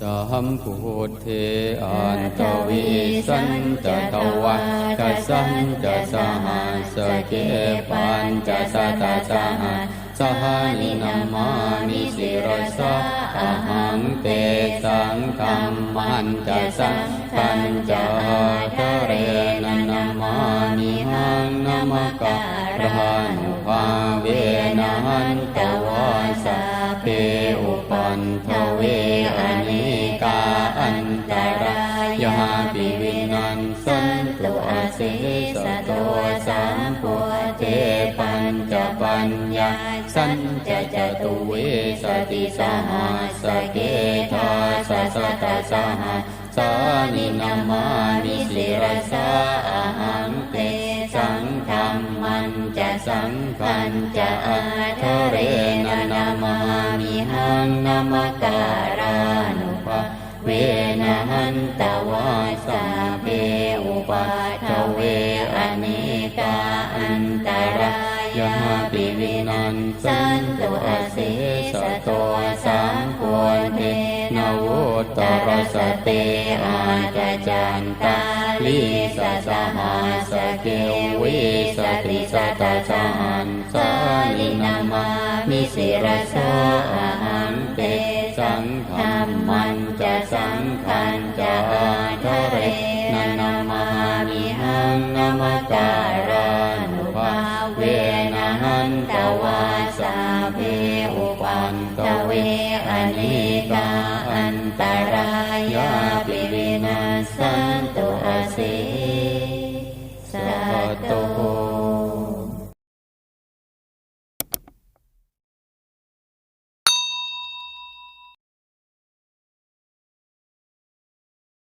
สัมพุทเทอันตวิสันจะตวัตสันจะสหัสเกปัญจะสัตตะสหัสหานินามามิสิรสะอหังเตสังธรรมันจะสังขันจะทะเรนนามามิหังนามการานุภาเวนันตวาสา สสะโตสัมพุเทปัญจปัญญาสันจะจตุเวสติสหัสเกทาสสะตะสหัสานินามามิสิรสาอหังเตสังธรรมันจะสังขันจะอาทะเรนนามามิหังนามการานุภาเวนะหันตวาสาเปอุปาทว นตรายาปิวินันสันตุอาเสสะโตสัมพุทเทนวุตรสเตอาจจันตาลิสะสหัสเกวิสติสตาสหันสานินามามิสิรสะอาหังเตสังธรรมันจะสังขันจะอาทะเรนนามามิหังนามกา นตวาสาเวอุปันตเวอเนกาอันตรายาปิวินาสันตุอาศิสัตโต